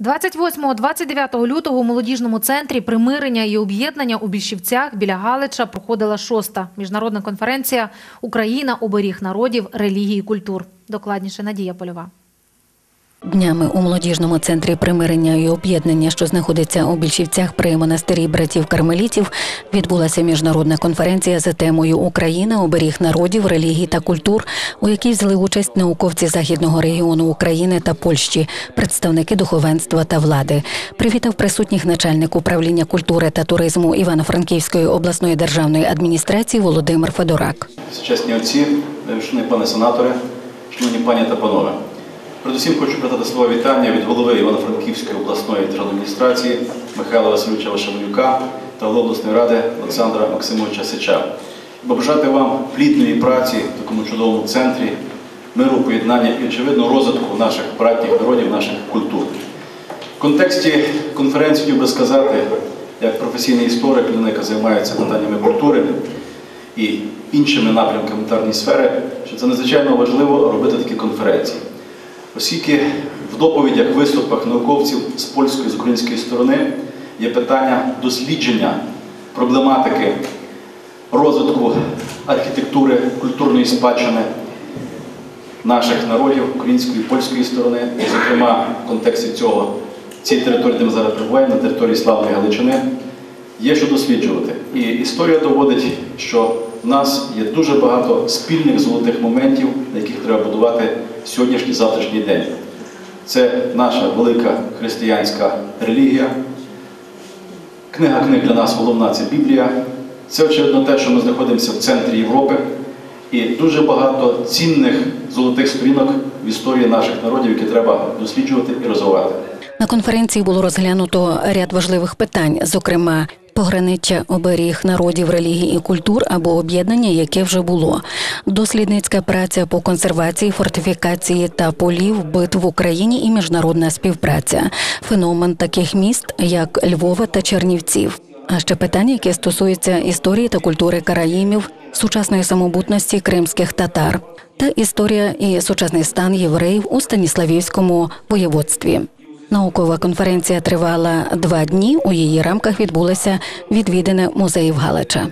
28-29 лютого у молодіжному центрі примирення і об'єднання у Більшівцях біля Галича проходила шоста міжнародна конференція Україна оберіг народів, релігії, культур. Докладніше Надія Польова. Днями у молодіжному центрі примирення і об'єднання, що знаходиться у Більшівцях при монастирі братів кармелітів, відбулася міжнародна конференція за темою Україна, оберіг народів, релігій та культур, у якій взяли участь науковці західного регіону України та Польщі, представники духовенства та влади. Привітав присутніх начальник управління культури та туризму Івано-Франківської обласної державної адміністрації Володимир Федорак. Чесні отці, шановні пане сенатори, шановні пані та панове. Передусім хочу передати слова вітання від голови Івано-Франківської обласної державної адміністрації Михайла Васильовича Вишенюка та голови обласної ради Олександра Максимовича Сича. Побажати вам плідної праці в такому чудовому центрі, миру, поєднання і, очевидно, розвитку наших братніх народів, наших культур. В контексті конференції хотів би сказати, як професійний історик, людина, яка займається питаннями культури і іншими напрямками гуманітарної сфери, що це надзвичайно важливо робити такі конференції. Оскільки в доповідях, виступах науковців з польської з української сторони є питання дослідження проблематики розвитку архітектури, культурної спадщини наших народів української і польської сторони, і, зокрема, в контексті цього цієї території, де ми зараз перебуваємо, на території славної Галичини, є що досліджувати. І історія доводить, що в нас є дуже багато спільних золотих моментів, на яких треба будувати сьогоднішній завтрашній день. Це наша велика християнська релігія. Книга книг для нас головна це Біблія. Це, очевидно, те, що ми знаходимося в центрі Європи, і дуже багато цінних золотих сторінок в історії наших народів, які треба досліджувати і розвивати. На конференції було розглянуто ряд важливих питань, зокрема. Пограниччя оберіг народів, релігій і культур або об'єднання, яке вже було, дослідницька праця по консервації, фортифікації та полів битв в Україні і міжнародна співпраця, феномен таких міст, як Львова та Чернівців. А ще питання, яке стосується історії та культури караїмів, сучасної самобутності кримських татар та історія і сучасний стан євреїв у Станіславівському воєводстві. Наукова конференція тривала два дні. У її рамках відбулося відвідане музеїв Галича.